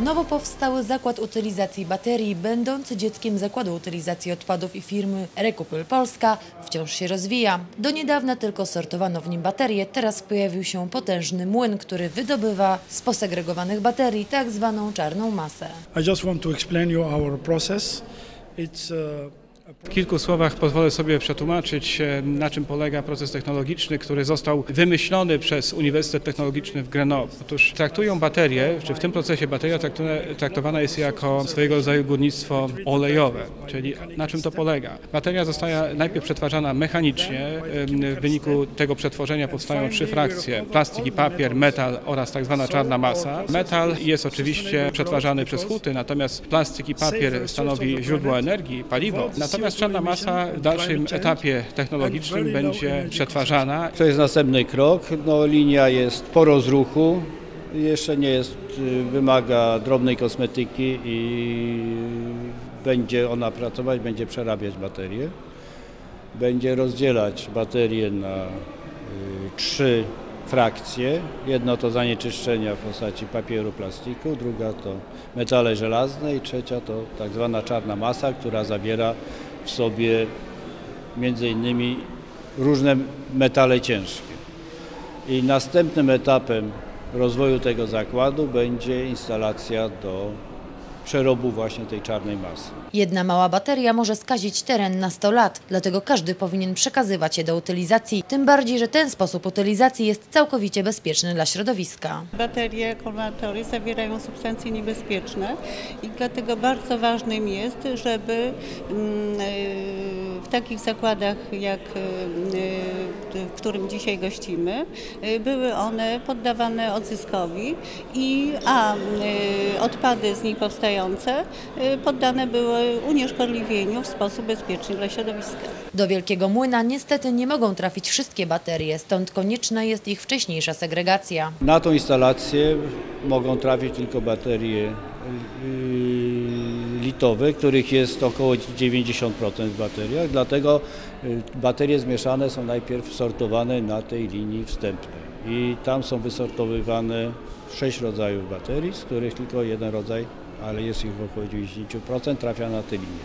Nowo powstały zakład utylizacji baterii, będący dzieckiem zakładu utylizacji odpadów i firmy Rekupyl Polska, wciąż się rozwija. Do niedawna tylko sortowano w nim baterie, teraz pojawił się potężny młyn, który wydobywa z posegregowanych baterii tak zwaną czarną masę. I just want to explain you our process. It's uh, W kilku słowach pozwolę sobie przetłumaczyć, e, na czym polega proces technologiczny, który został wymyślony przez Uniwersytet Technologiczny w Grenoble. Otóż traktują baterie, czy w tym procesie bateria traktowana jest jako swojego rodzaju górnictwo olejowe, czyli na czym to polega? Bateria zostaje najpierw przetwarzana mechanicznie, w wyniku tego przetworzenia powstają trzy frakcje, plastik i papier, metal oraz tak zwana czarna masa. Metal jest oczywiście przetwarzany przez huty, natomiast plastik i papier stanowi źródło energii, paliwo. Natomiast czarna masa w dalszym etapie technologicznym będzie przetwarzana To jest następny krok. No, linia jest po rozruchu. Jeszcze nie jest, y, wymaga drobnej kosmetyki i będzie ona pracować, będzie przerabiać baterie. Będzie rozdzielać baterie na y, trzy frakcje. Jedno to zanieczyszczenia w postaci papieru, plastiku, druga to metale żelazne i trzecia to tak zwana czarna masa, która zawiera w sobie między innymi różne metale ciężkie. I następnym etapem rozwoju tego zakładu będzie instalacja do przerobu właśnie tej czarnej masy. Jedna mała bateria może skazić teren na 100 lat, dlatego każdy powinien przekazywać je do utylizacji, tym bardziej, że ten sposób utylizacji jest całkowicie bezpieczny dla środowiska. Baterie, akumulatory zawierają substancje niebezpieczne i dlatego bardzo ważnym jest, żeby mm, y, w takich zakładach, jak y, w którym dzisiaj gościmy, y, były one poddawane odzyskowi i a y, odpady z nich powstające y, poddane były unieszkodliwieniu w sposób bezpieczny dla środowiska. Do wielkiego młyna niestety nie mogą trafić wszystkie baterie, stąd konieczna jest ich wcześniejsza segregacja. Na tą instalację mogą trafić tylko baterie yy, litowe, których jest około 90% w bateriach, dlatego yy, baterie zmieszane są najpierw sortowane na tej linii wstępnej i tam są wysortowywane sześć rodzajów baterii, z których tylko jeden rodzaj, ale jest ich około 90%, trafia na tę linię.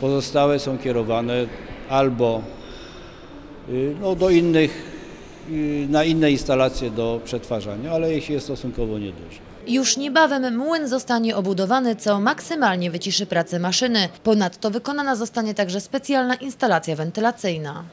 Pozostałe są kierowane albo yy, no, do innych na inne instalacje do przetwarzania, ale ich jest stosunkowo niedużo. Już niebawem młyn zostanie obudowany, co maksymalnie wyciszy pracę maszyny. Ponadto wykonana zostanie także specjalna instalacja wentylacyjna.